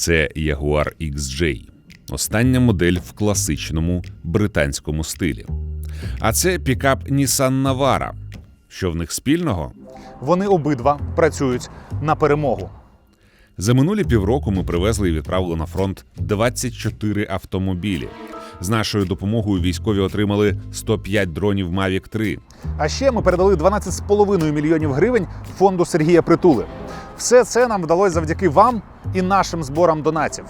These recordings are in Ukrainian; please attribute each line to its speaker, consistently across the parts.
Speaker 1: Це Jaguar XJ, остання модель в класичному британському стилі. А це пікап Nissan Navara. Що в них спільного?
Speaker 2: Вони обидва працюють на перемогу.
Speaker 1: За минулі півроку ми привезли і відправили на фронт 24 автомобілі. З нашою допомогою військові отримали 105 дронів Mavic 3.
Speaker 2: А ще ми передали 12,5 мільйонів гривень фонду Сергія Притули. Все це нам вдалося завдяки вам і нашим зборам донатів.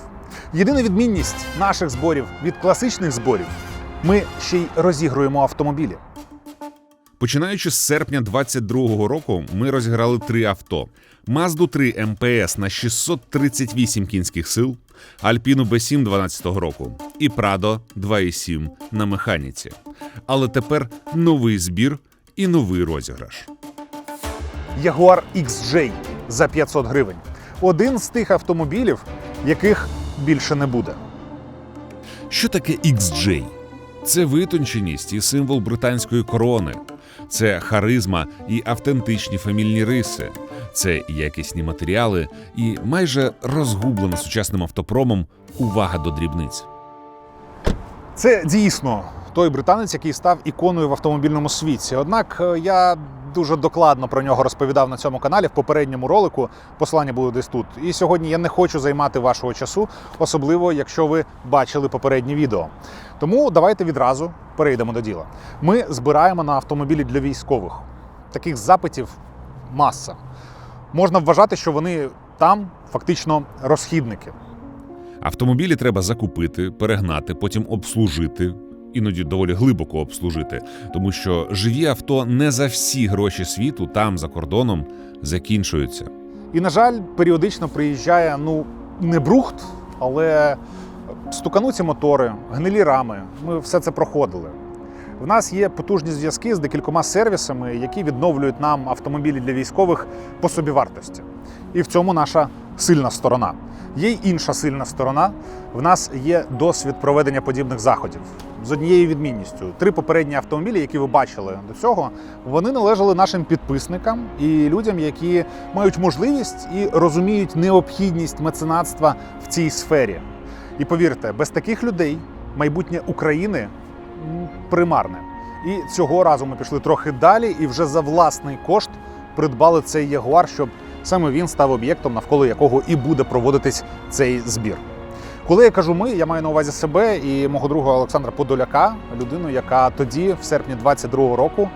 Speaker 2: Єдина відмінність наших зборів від класичних зборів ми ще й розігруємо автомобілі.
Speaker 1: Починаючи з серпня 22-го року, ми розіграли три авто: Mazda 3 МПС на 638 кінських сил, Alpine B7 12-го року і Prado 2.7 на механіці. Але тепер новий збір і новий розіграш.
Speaker 2: Jaguar XJ за 500 гривень. Один з тих автомобілів, яких більше не буде.
Speaker 1: Що таке XJ? Це витонченість і символ британської корони. Це харизма і автентичні фамільні риси. Це якісні матеріали і майже розгублена сучасним автопромом увага до дрібниць.
Speaker 2: Це дійсно той британець, який став іконою в автомобільному світі. Однак е, я дуже докладно про нього розповідав на цьому каналі в попередньому ролику. Посилання буде десь тут. І сьогодні я не хочу займати вашого часу, особливо якщо ви бачили попереднє відео. Тому давайте відразу перейдемо до діла. Ми збираємо на автомобілі для військових. Таких запитів маса. Можна вважати, що вони там фактично розхідники.
Speaker 1: Автомобілі треба закупити, перегнати, потім обслужити. Іноді доволі глибоко обслужити, тому що живі авто не за всі гроші світу там за кордоном закінчуються.
Speaker 2: І, на жаль, періодично приїжджає ну не брухт, але стукануті мотори, гнилі рами. Ми все це проходили. В нас є потужні зв'язки з декількома сервісами, які відновлюють нам автомобілі для військових по собівартості. І в цьому наша сильна сторона. Є й інша сильна сторона. В нас є досвід проведення подібних заходів з однією відмінністю. Три попередні автомобілі, які ви бачили до цього, вони належали нашим підписникам і людям, які мають можливість і розуміють необхідність меценатства в цій сфері. І повірте, без таких людей майбутнє України примарне. І цього разу ми пішли трохи далі і вже за власний кошт придбали цей ягуар, щоб саме він став об'єктом, навколо якого і буде проводитись цей збір. Коли я кажу ми, я маю на увазі себе і мого друга Олександра Подоляка, людину, яка тоді, в серпні 22-го року,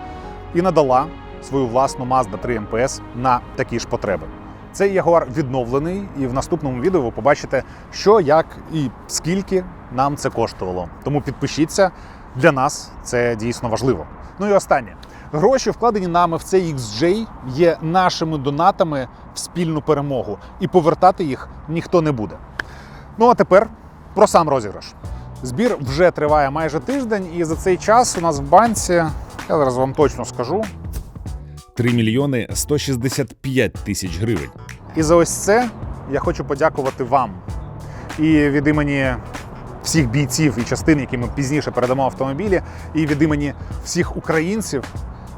Speaker 2: і надала свою власну Mazda 3 МПС на такі ж потреби. Цей ягуар відновлений, і в наступному відео ви побачите, що, як і скільки нам це коштувало. Тому підпишіться. Для нас це дійсно важливо. Ну і останнє. Гроші, вкладені нами в цей XJ, є нашими донатами в спільну перемогу, і повертати їх ніхто не буде. Ну а тепер про сам розіграш. Збір вже триває майже тиждень, і за цей час у нас в банці, я зараз вам точно скажу,
Speaker 1: 3 мільйони 165 тисяч гривень.
Speaker 2: І за ось це я хочу подякувати вам. І від імені всіх бійців і частин, які ми пізніше передамо автомобілі, і від імені всіх українців,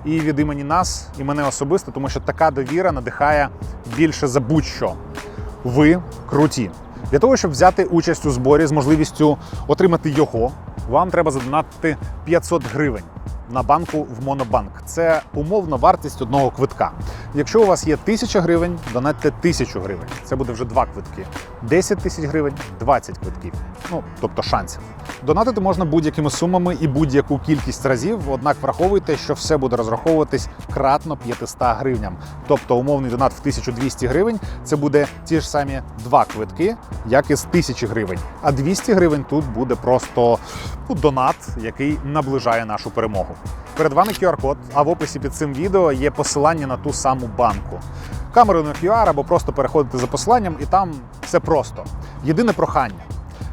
Speaker 2: і від імені нас, і мене особисто, тому що така довіра надихає більше за будь-що. Ви круті. Для того, щоб взяти участь у зборі з можливістю отримати його, вам треба задонатити 500 гривень на банку в Монобанк. Це умовна вартість одного квитка. Якщо у вас є 1000 гривень, донатьте 1000 гривень. Це буде вже два квитки. 10 тисяч гривень 20 квитків. Ну, тобто шансів. Донатити можна будь-якими сумами і будь-яку кількість разів, однак враховуйте, що все буде розраховуватись кратно 500 гривням. Тобто умовний донат в 1200 гривень це буде ті ж самі два квитки, як і з 1000 гривень. А 200 гривень тут буде просто ну, донат, який наближає нашу перемогу. Перед вами QR-код, а в описі під цим відео є посилання на ту саму банку. Камерою на QR або просто переходите за посиланням, і там все просто. Єдине прохання.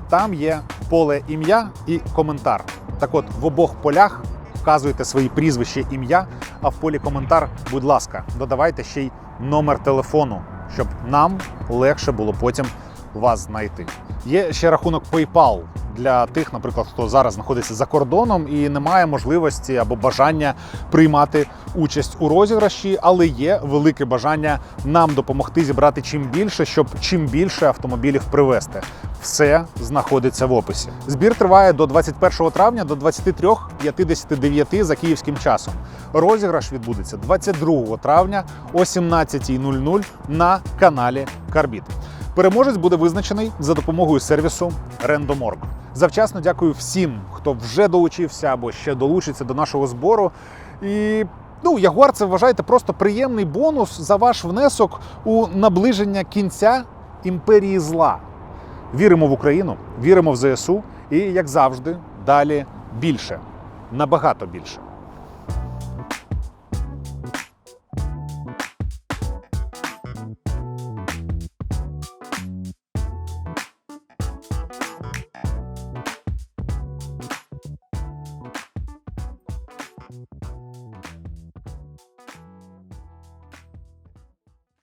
Speaker 2: Там є поле ім'я і коментар. Так от, в обох полях вказуєте свої прізвище, ім'я, а в полі коментар, будь ласка, додавайте ще й номер телефону, щоб нам легше було потім вас знайти. Є ще рахунок PayPal для тих, наприклад, хто зараз знаходиться за кордоном і не має можливості або бажання приймати участь у розіграші, але є велике бажання нам допомогти зібрати чим більше, щоб чим більше автомобілів привезти. Все знаходиться в описі. Збір триває до 21 травня до 23.59 за київським часом. Розіграш відбудеться 22 травня о 17.00 на каналі Карбіт. Переможець буде визначений за допомогою сервісу Randomorg. Завчасно дякую всім, хто вже долучився або ще долучиться до нашого збору. І ну, Ягуар це вважайте просто приємний бонус за ваш внесок у наближення кінця імперії зла. Віримо в Україну, віримо в ЗСУ і, як завжди, далі більше, набагато більше.